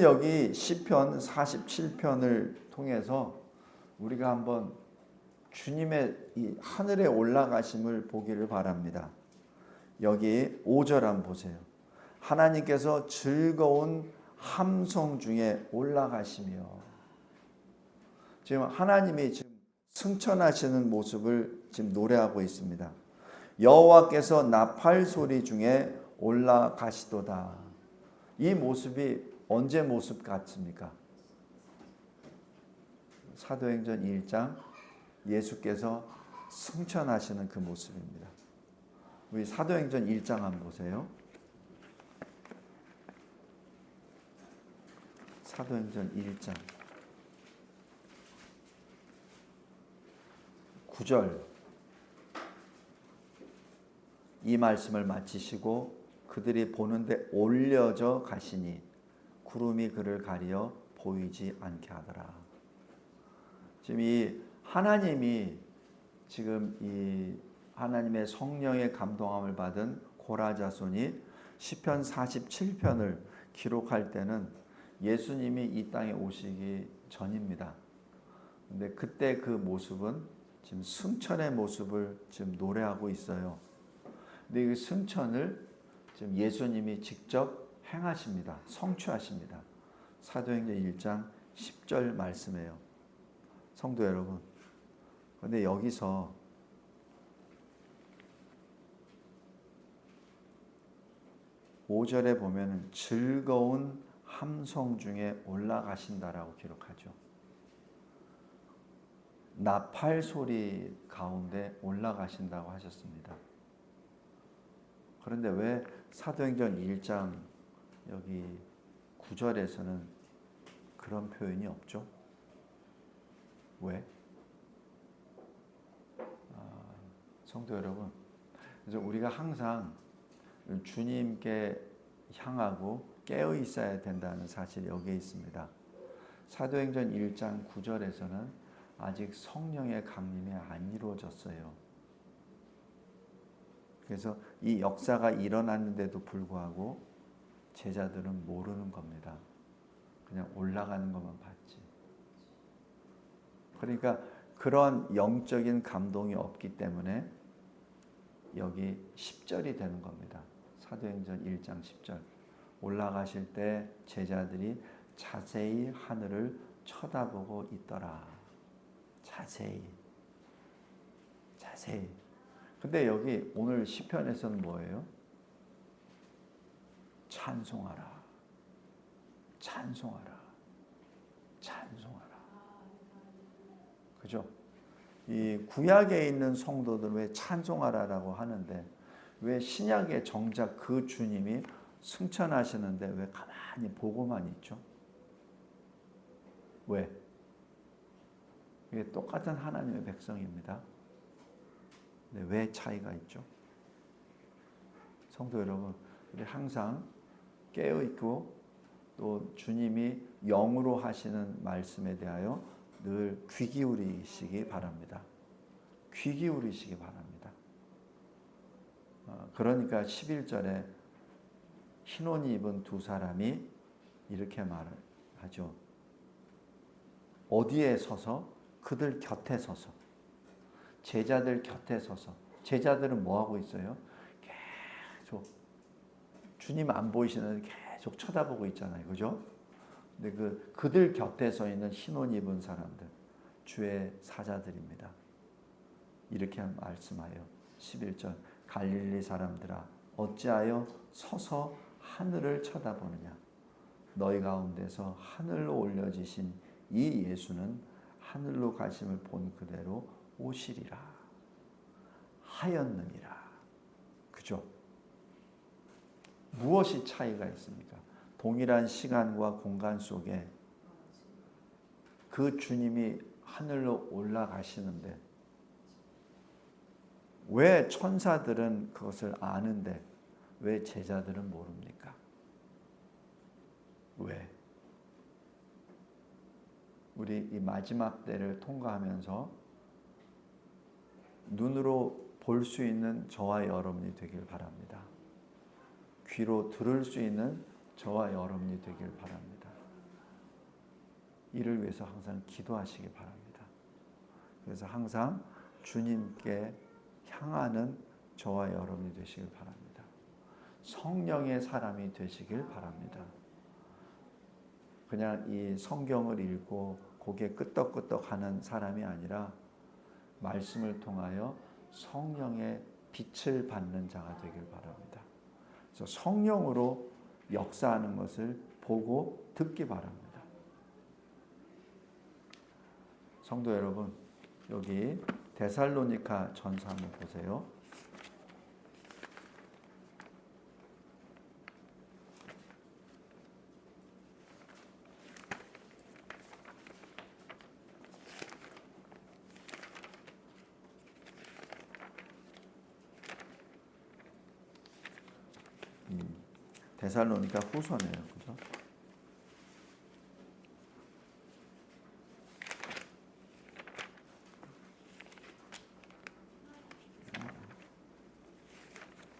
여기 시편 47편을 통해서 우리가 한번 주님의 이 하늘에 올라가심을 보기를 바랍니다. 여기 5절 한번 보세요. 하나님께서 즐거운 함성 중에 올라가시며 지금 하나님이 지금 승천하시는 모습을 지금 노래하고 있습니다. 여호와께서 나팔 소리 중에 올라가시도다. 이 모습이 언제 모습 같습니까? 사도행전 1장 예수께서 승천하시는 그 모습입니다. 우리 사도행전 1장 한번 보세요. 사도행전 1장 9절 이 말씀을 마치시고 그들이 보는데 올려져 가시니 구름이 그를 가리어 보이지 않게 하더라. 지금 이 하나님이 지금 이 하나님의 성령의 감동함을 받은 고라 자손이 시편 47편을 기록할 때는 예수님이 이 땅에 오시기 전입니다. 근데 그때 그 모습은 지금 승천의 모습을 지금 노래하고 있어요. 근데 그 승천을 지금 예수님이 직접 행하십니다. 성취하십니다. 사도행전 1장 10절 말씀이에요. 성도 여러분. 근데 여기서 오절에 보면은 즐거운 함성 중에 올라가신다라고 기록하죠. 나팔 소리 가운데 올라가신다고 하셨습니다. 그런데 왜 사도행전 1장 여기 9절에서는 그런 표현이 없죠? 왜? 아, 성도 여러분, 그래서 우리가 항상 주님께 향하고 깨어 있어야 된다는 사실이 여기에 있습니다. 사도행전 1장 9절에서는 아직 성령의 강림이 안 이루어졌어요. 그래서 이 역사가 일어났는데도 불구하고 제자들은 모르는 겁니다. 그냥 올라가는 것만 봤지. 그러니까 그런 영적인 감동이 없기 때문에 여기 10절이 되는 겁니다. 사도행전 1장 10절. 올라가실 때 제자들이 자세히 하늘을 쳐다보고 있더라. 자세히. 자세히. 근데 여기 오늘 시편에서는 뭐예요? 찬송하라. 찬송하라. 찬송하라. 그죠? 이 구약에 있는 성도들 왜 찬송하라라고 하는데 왜 신약에 정작 그 주님이 승천하시는데 왜 가만히 보고만 있죠? 왜? 이게 똑같은 하나님의 백성입니다. 근데 왜 차이가 있죠? 성도 여러분, 우리 항상 깨어 있고 또 주님이 영으로 하시는 말씀에 대하여 늘 귀 기울이시기 바랍니다. 귀 기울이시기 바랍니다. 어, 그러니까 11절에 흰옷 입은 두 사람이 이렇게 말하죠. 어디에 서서? 그들 곁에 서서. 제자들 곁에 서서. 제자들은 뭐 하고 있어요? 주님 안 보이시는 계속 쳐다보고 있잖아요. 그죠? 근데 그 그들 곁에 서 있는 흰옷 입은 사람들 주의 사자들입니다. 이렇게 말씀하여 11절 갈릴리 사람들아 어찌하여 서서 하늘을 쳐다보느냐 너희 가운데서 하늘로 올려지신 이 예수는 하늘로 가심을 본 그대로 오시리라 하였느니라 그죠? 무엇이 차이가 있습니까? 동일한 시간과 공간 속에 그 주님이 하늘로 올라가시는데 왜 천사들은 그것을 아는데 왜 제자들은 모릅니까? 왜? 우리 이 마지막 때를 통과하면서 눈으로 볼 수 있는 저와 여러분이 되길 바랍니다. 귀로 들을 수 있는 저와 여러분이 되길 바랍니다. 이를 위해서 항상 기도하시기 바랍니다. 그래서 항상 주님께 향하는 저와 여러분이 되시길 바랍니다. 성령의 사람이 되시길 바랍니다. 그냥 이 성경을 읽고 고개 끄덕끄덕 하는 사람이 아니라 말씀을 통하여 성령의 빛을 받는 자가 되길 바랍니다. 성령으로 역사하는 것을 보고 듣기 바랍니다. 성도 여러분, 여기 데살로니카 전서 한번 보세요. 데살로니카 후서네요. 그죠?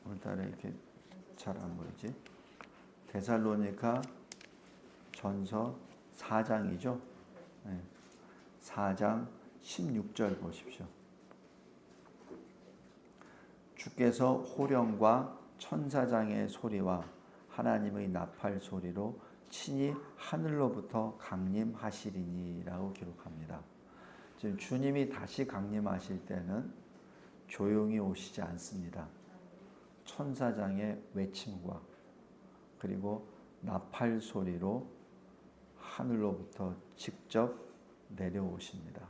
오늘따라 이렇게 잘 안 보이지? 데살로니카 전서 4장이죠? 네. 4장 16절 보십시오. 주께서 호령과 천사장의 소리와 하나님의 나팔 소리로 친히 하늘로부터 강림하시리니라고 기록합니다. 지금 주님이 다시 강림하실 때는 조용히 오시지 않습니다. 천사장의 외침과 그리고 나팔 소리로 하늘로부터 직접 내려오십니다.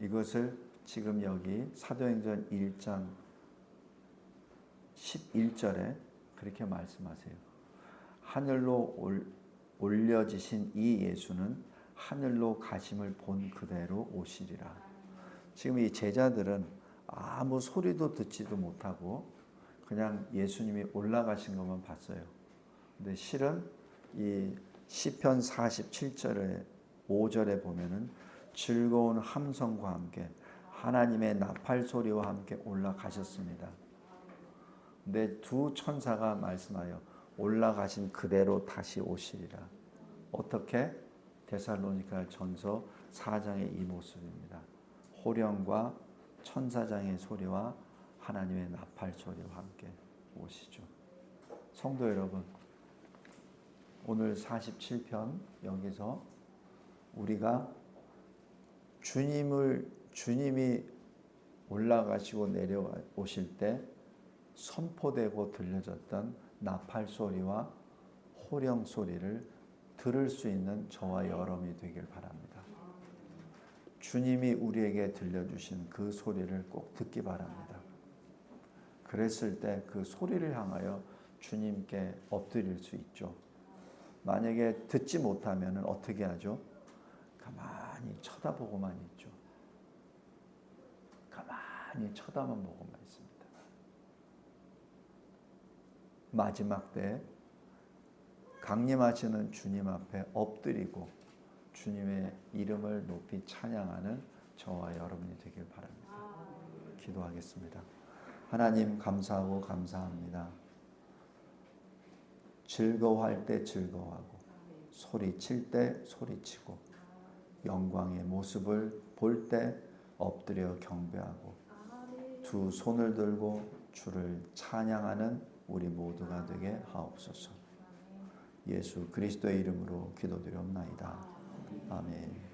이것을 지금 여기 사도행전 1장 11절에 그렇게 말씀하세요. 하늘로 올, 올려지신 이 예수는 하늘로 가심을 본 그대로 오시리라. 지금 이 제자들은 아무 소리도 듣지도 못하고 그냥 예수님이 올라가신 것만 봤어요. 근데 실은 이 시편 47절에 5절에 보면은 즐거운 함성과 함께 하나님의 나팔 소리와 함께 올라가셨습니다. 근데 두 천사가 말씀하여 올라가신 그대로 다시 오시리라. 어떻게? 데살로니가 전서 4장의 이 모습입니다. 호령과 천사장의 소리와 하나님의 나팔 소리와 함께 오시죠. 성도 여러분, 오늘 47편 여기서 우리가 주님을 주님이 올라가시고 내려오실 때 선포되고 들려졌던 나팔 소리와 호령 소리를 들을 수 있는 저와 여러분이 되길 바랍니다. 주님이 우리에게 들려주신 그 소리를 꼭 듣기 바랍니다. 그랬을 때 그 소리를 향하여 주님께 엎드릴 수 있죠. 만약에 듣지 못하면 어떻게 하죠? 가만히 쳐다보고만 있죠. 가만히 쳐다만 보고만 있습니다. 마지막 때 강림하시는 주님 앞에 엎드리고 주님의 이름을 높이 찬양하는 저와 여러분이 되길 바랍니다. 기도하겠습니다. 하나님 감사하고 감사합니다. 즐거워할 때 즐거워하고 소리칠 때 소리치고 영광의 모습을 볼 때 엎드려 경배하고 두 손을 들고 주를 찬양하는 우리 모두가 되게 하옵소서. 예수 그리스도의 이름으로 기도드리옵나이다. 아멘.